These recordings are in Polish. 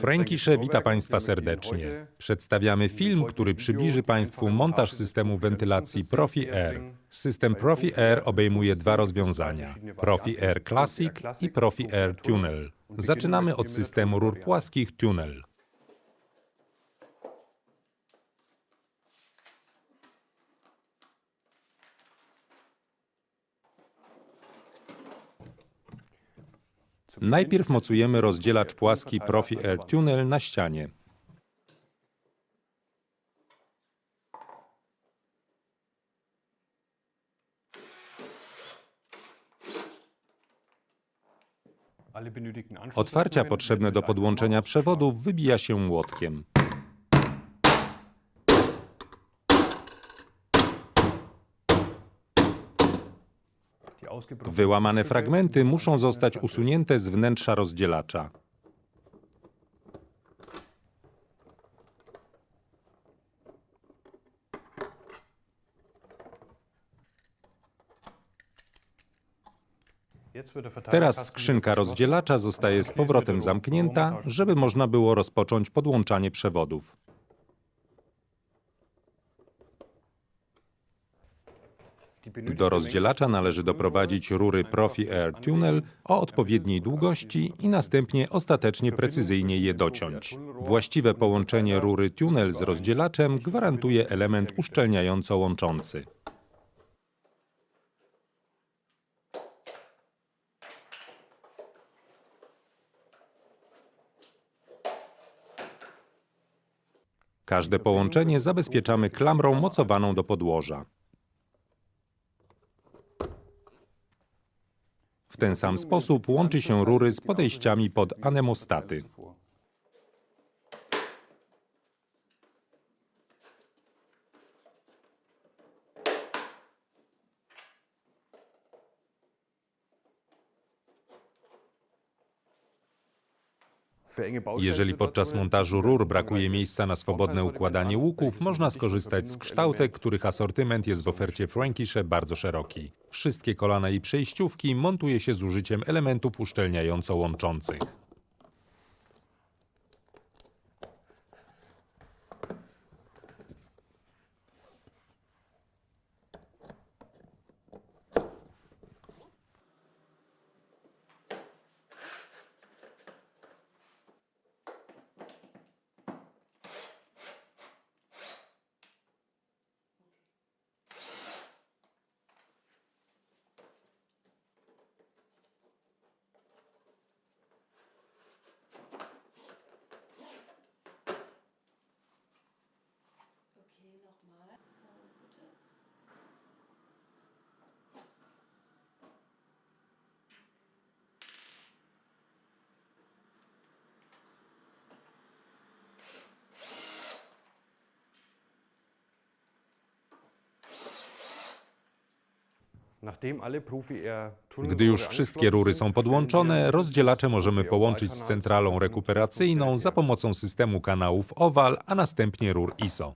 Fränkisze wita Państwa serdecznie. Przedstawiamy film, który przybliży Państwu montaż systemu wentylacji Profi Air. System Profi Air obejmuje dwa rozwiązania: Profi Air Classic i Profi Air Tunnel. Zaczynamy od systemu rur płaskich Tunnel. Najpierw mocujemy rozdzielacz płaski Profi Air Tunnel na ścianie. Otwarcia potrzebne do podłączenia przewodów wybija się młotkiem. Wyłamane fragmenty muszą zostać usunięte z wnętrza rozdzielacza. Teraz skrzynka rozdzielacza zostaje z powrotem zamknięta, żeby można było rozpocząć podłączanie przewodów. Do rozdzielacza należy doprowadzić rury Profi Air Tunnel o odpowiedniej długości i następnie ostatecznie precyzyjnie je dociąć. Właściwe połączenie rury tunnel z rozdzielaczem gwarantuje element uszczelniająco łączący. Każde połączenie zabezpieczamy klamrą mocowaną do podłoża. W ten sam sposób łączy się rury z podejściami pod anemostaty. Jeżeli podczas montażu rur brakuje miejsca na swobodne układanie łuków, można skorzystać z kształtek, których asortyment jest w ofercie Frankische bardzo szeroki. Wszystkie kolana i przejściówki montuje się z użyciem elementów uszczelniająco Gdy już wszystkie rury są podłączone, rozdzielacze możemy połączyć z centralą rekuperacyjną za pomocą systemu kanałów OWAL, a następnie rur ISO.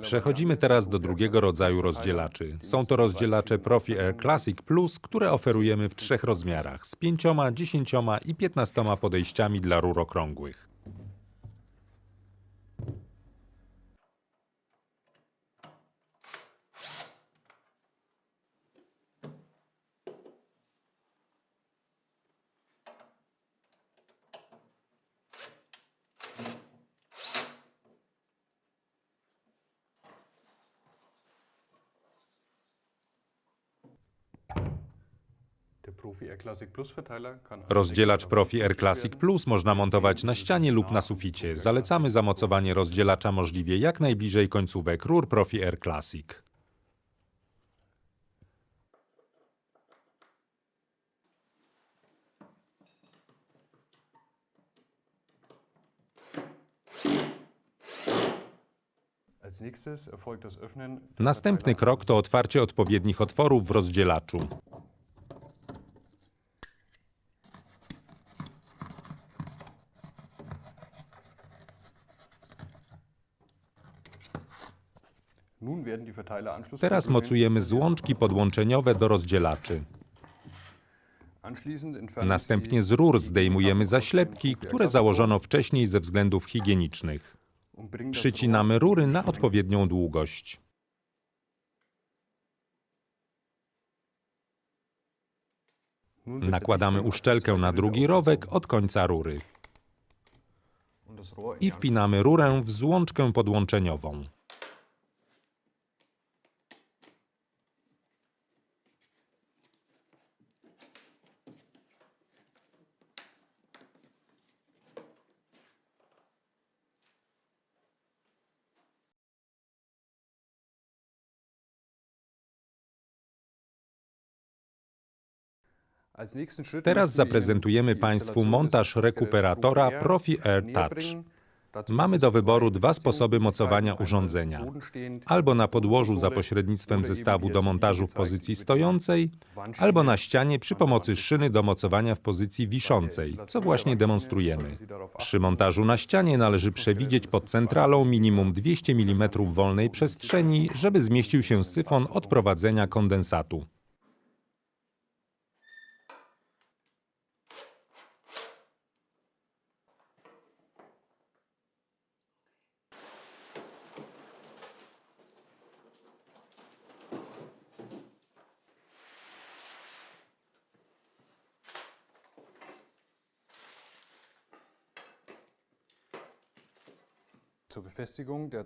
Przechodzimy teraz do drugiego rodzaju rozdzielaczy. Są to rozdzielacze Profi Air Classic Plus, które oferujemy w trzech rozmiarach z 5, 10 i 15 podejściami dla rur okrągłych. Rozdzielacz Profi Air Classic Plus można montować na ścianie lub na suficie. Zalecamy zamocowanie rozdzielacza możliwie jak najbliżej końcówek rur Profi Air Classic. Następny krok to otwarcie odpowiednich otworów w rozdzielaczu. Teraz mocujemy złączki podłączeniowe do rozdzielaczy. Następnie z rur zdejmujemy zaślepki, które założono wcześniej ze względów higienicznych. das Przycinamy rury na odpowiednią długość. Nakładamy uszczelkę na drugi rowek od końca rury i wpinamy rurę w złączkę podłączeniową. Teraz zaprezentujemy Państwu montaż rekuperatora Profi Air Touch. Mamy do wyboru dwa sposoby mocowania urządzenia. Albo na podłożu za pośrednictwem zestawu do montażu w pozycji stojącej, albo na ścianie przy pomocy szyny do mocowania w pozycji wiszącej, co właśnie demonstrujemy. Przy montażu na ścianie należy przewidzieć pod centralą minimum 200 mm wolnej przestrzeni, żeby zmieścił się syfon odprowadzenia kondensatu.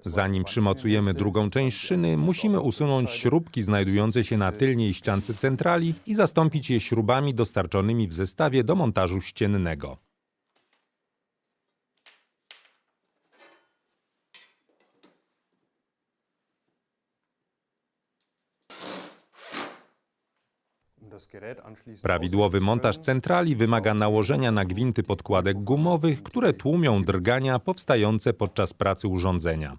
Zanim przymocujemy drugą część szyny, musimy usunąć śrubki znajdujące się na tylniej ściance centrali i zastąpić je śrubami dostarczonymi w zestawie do montażu ściennego. Prawidłowy montaż centrali wymaga nałożenia na gwinty podkładek gumowych, które tłumią drgania powstające podczas pracy urządzenia.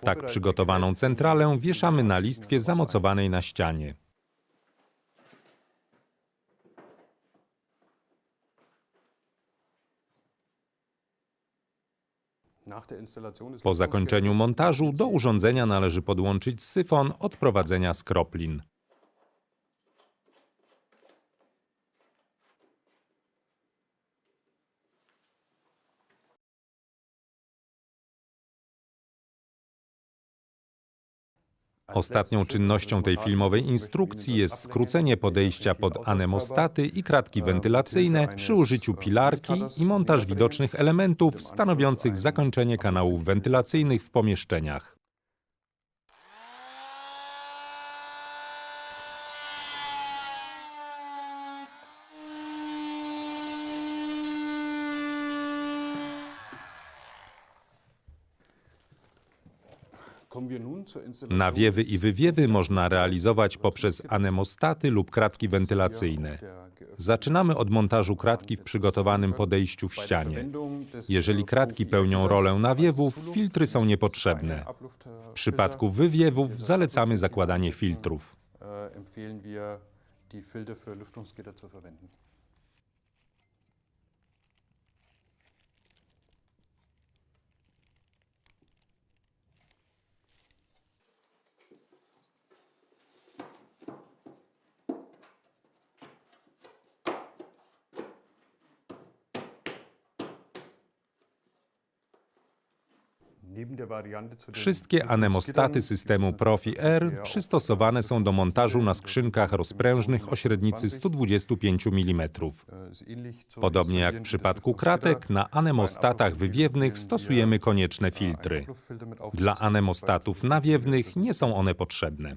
Tak przygotowaną centralę wieszamy na listwie zamocowanej na ścianie. Po zakończeniu montażu do urządzenia należy podłączyć syfon odprowadzenia skroplin. Ostatnią czynnością tej filmowej instrukcji jest skrócenie podejścia pod anemostaty i kratki wentylacyjne przy użyciu pilarki i montaż widocznych elementów stanowiących zakończenie kanałów wentylacyjnych w pomieszczeniach. Nawiewy i wywiewy można realizować poprzez anemostaty lub kratki wentylacyjne. Zaczynamy od montażu kratki w przygotowanym podejściu w ścianie. Jeżeli kratki pełnią rolę nawiewów, filtry są niepotrzebne. W przypadku wywiewów zalecamy zakładanie filtrów. Wszystkie anemostaty systemu gibt es Profi natürlich Air auch przystosowane są do montażu na skrzynkach rozprężnych o średnicy 125 mm. zum Podobnie jak w przypadku kratek, na anemostatach wywiewnych stosujemy wir, konieczne filtry. Dla anemostatów nawiewnych nie są one potrzebne.